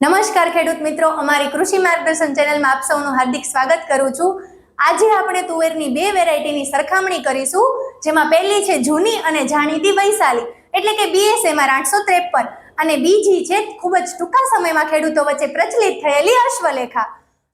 નમસ્કાર ખેડૂત મિત્રો, અમારી કૃષિ માર્ગદર્શન ચેનલમાં આપ સૌનું હાર્દિક સ્વાગત કરું છું. આજે આપણે તુવેરની બે વેરાયટીની સરખામણી કરીશું, જેમાં પહેલી છે જૂની અને જાણીતી વૈશાલી. એટલે કે બીએસએમાં આઠસો ત્રેપન અને બીજી છે ખૂબ જ ટૂંકા સમયમાં ખેડૂતો વચ્ચે પ્રચલિત થયેલી અશ્વલેખા.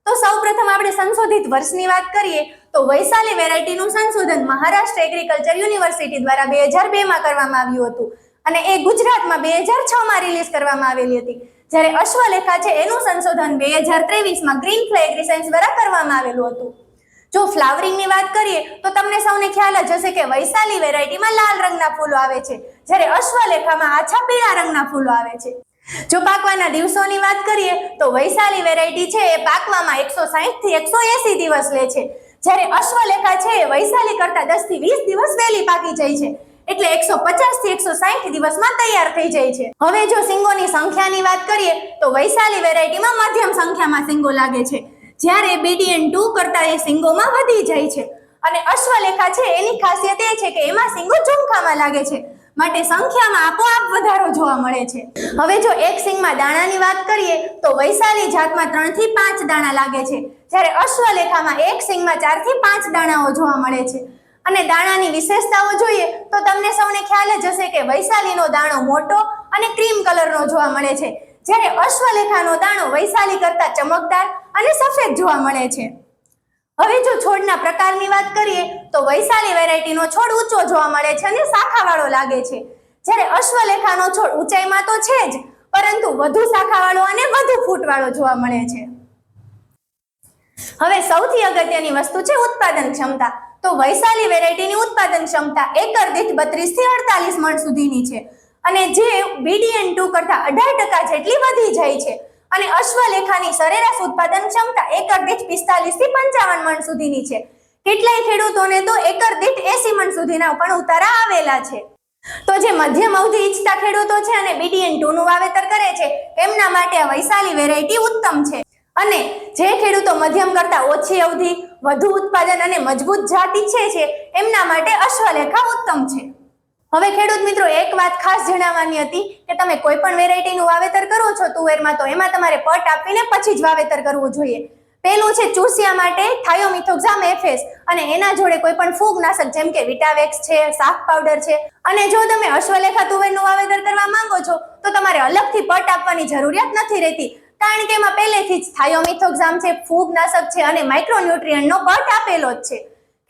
તો સૌપ્રથમ આપણે સંશોધિત વર્ષની વાત કરીએ, તો વૈશાલી વેરાયટીનું સંશોધન મહારાષ્ટ્ર એગ્રીકલ્ચર યુનિવર્સિટી દ્વારા બે હજાર બેમાં કરવામાં આવ્યું હતું. અને એ ગુજરાતમાં બે હજાર છમાં રિલીઝ કરવામાં આવેલી હતી. જ્યારે અશ્વલેખા છે, એનું સંશોધન બે હજાર ત્રેવીસમાં ગ્રીન ફ્લેગ રિસર્ચ દ્વારા કરવામાં આવેલું હતું. જો ફ્લાવરિંગની વાત કરીએ, તો તમને સૌને ખ્યાલ જ હશે કે વૈશાલી વેરાયટીમાં લાલ રંગના ફૂલો આવે છે. જ્યારે અશ્વલેખામાં આછા પીળા રંગના ફૂલો આવે છે. જો પાકવાના દિવસોની વાત કરીએ, તો વૈશાલી વેરાયટી છે, એ પાકવામાં એકસો સાહીઠથી એકસો એસી દિવસ લે છે. જ્યારે અશ્વલેખા છે, એ વૈશાલી કરતા દસથી વીસ દિવસ વહેલી પાકી જાય છે. એટલે એકસો પચાસથી એકસો સાહીઠ દિવસમાં તૈયાર થઈ જાય છે. હવે જો સિંગોની સંખ્યાની વાત કરીએ, તો વૈશાલી વેરાયટીમાં મધ્યમ સંખ્યામાં સિંગો લાગે છે. જ્યારે બીડીએન ટુ કરતા એ સિંગોમાં વધી જાય છે. અને અશ્વલેખા છે, એની ખાસિયત એ છે કે એમાં સિંગો ઝુમખામાં લાગે છે. માટે સંખ્યામાં આપોઆપ વધારો જોવા મળે છે. હવે જો એક સિંગમાં દાણાની વાત કરીએ, તો વૈશાલી જાતમાં ત્રણથી પાંચ દાણા લાગે છે. જ્યારે અશ્વલેખામાં એક સિંગમાં ચારથી પાંચ દાણાઓ જોવા મળે છે. અને દાણાની વિશેષતાઓ જોઈએ તો તમને સૌને ખ્યાલ જ હશે કે વૈશાલીનો દાણો મોટો અને ક્રીમ કલરનો જોવા મળે છે. જ્યારે અશ્વલેખાનો દાણો વૈશાલી કરતાં ચમકદાર અને સફેદ જોવા મળે છે. હવે જો છોડના પ્રકારની વાત કરીએ તો વૈશાલી વેરાયટીનો છોડ ઊંચો જોવા મળે છે અને શાખાવાળો લાગે છે. જ્યારે અશ્વલેખાનો છોડ ઊંચાઈમાં તો છે જ, પરંતુ વધુ શાખાવાળો અને વધુ ફૂટવાળો જોવા મળે છે. હવે સૌથી અગત્યની વસ્તુ છે ઉત્પાદન ક્ષમતા. તો વૈશાલી વેરાયટીની ઉત્પાદન ક્ષમતા એકર દીઠ બત્રીસથી અડતાલીસ મણ સુધીની છે. અને જે બીડીએન ટુ કરતા અઢાર ટકા જેટલી વધી જાય છે. અને અશ્વલેખાની સરેરાશ ઉત્પાદન ક્ષમતા એકર દીઠ પિસ્તાલીસથી પંચાવન મણ સુધીની છે. કેટલાય ખેડૂતોને તો એકર દીઠ એસી મણ સુધીના પણ ઉતારા આવેલા છે. તો જે મધ્યમ અવધિ ઈચ્છતા ખેડૂતો છે અને બીડીએન ટુ નું વાવેતર કરે છે, એમના માટે વૈશાલી વેરાયટી ઉત્તમ છે. અને જે ખેડૂતો મધ્યમ કરતા ઓછી અવધિ, વધુ ઉત્પાદન અને મજબૂત જાત ઈચ્છે છે એમના માટે અશ્વલેખા ઉત્તમ છે. હવે ખેડૂત મિત્રો, એક વાત ખાસ જણાવવાની હતી કે તમે કોઈ પણ વેરાયટીનું વાવેતર કરો છો તુવેરમાં, તો એમાં તમારે પટ આપીને પછી જ વાવેતર કરવું જોઈએ. પહેલું છે ચૂસિયા માટે થાયોમિથોક્ઝામ એફએસ અને એના જોડે કોઈ પણ ફૂગનાશક, જેમ કે વિટાવેક્સ છે સાફ પાવડર છે. અને જો તમે અશ્વલેખા તુવેરનું વાવેતર કરવા માંગો છો, તો તમારે અલગથી પટ આપવાની જરૂરિયાત નથી રહેતી. કારણ કે એમાં પહેલેથી જ થાયોમિથોક્ઝામ છે, ફૂગનાશક છે અને માઇક્રોન્યુટ્રિયન્ટનો પટ આપેલો જ છે.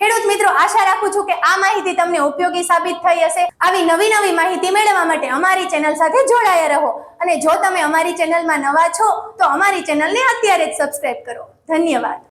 ખેડૂત મિત્રો, આશા રાખું છું કે આ માહિતી તમને ઉપયોગી સાબિત થઈ હશે. આવી નવી નવી માહિતી મેળવવા માટે અમારી ચેનલ સાથે જોડાયા રહો. અને જો તમે અમારી ચેનલમાં નવા છો, તો અમારી ચેનલને અત્યારે જ સબસ્ક્રાઇબ કરો. ધન્યવાદ.